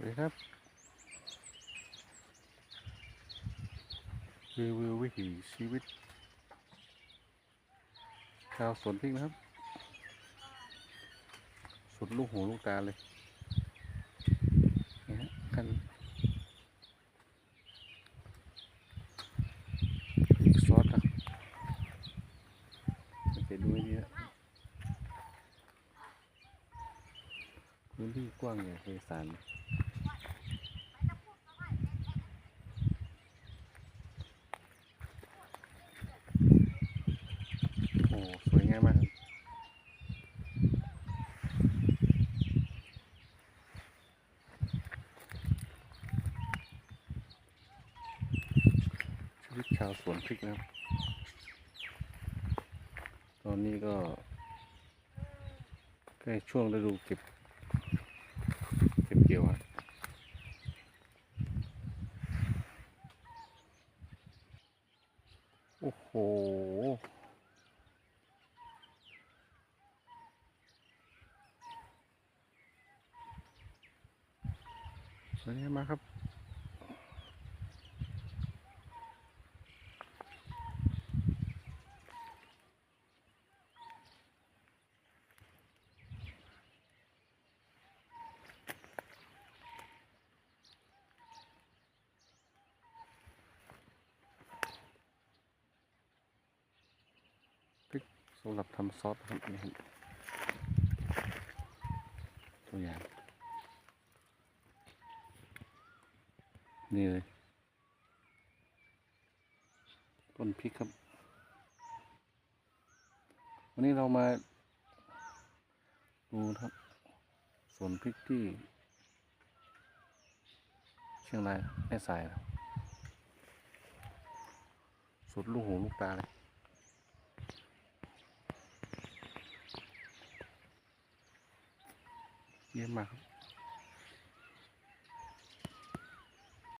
สวัสดีครับรีวิววิถีชีวิต ชาวสวนพริกนะครับ สุดลูกหูลูกตาเลยนี่ฮะกันพริกซอสครับสังเกตดูให้ดีนะพื้นที่กว้างใหญ่ไพศาลโอ้สวย งามมาครับชีวิตชาวสวนพริกนะครับ ตอนนี้ก็ใกล้ช่วงฤดูเก็บ เก็บเกี่ยวครับโอ้โห สวยงามาครับสำหรับทำซอสครับนี่ครับตัวอย่าง นี่เลย ต้นพริกครับ วันนี้เรามา ดูครับสวนพริกที่ เชียงรายแม่สายสุดลูกหูลูกตาเลยเยี่ยมมากครับ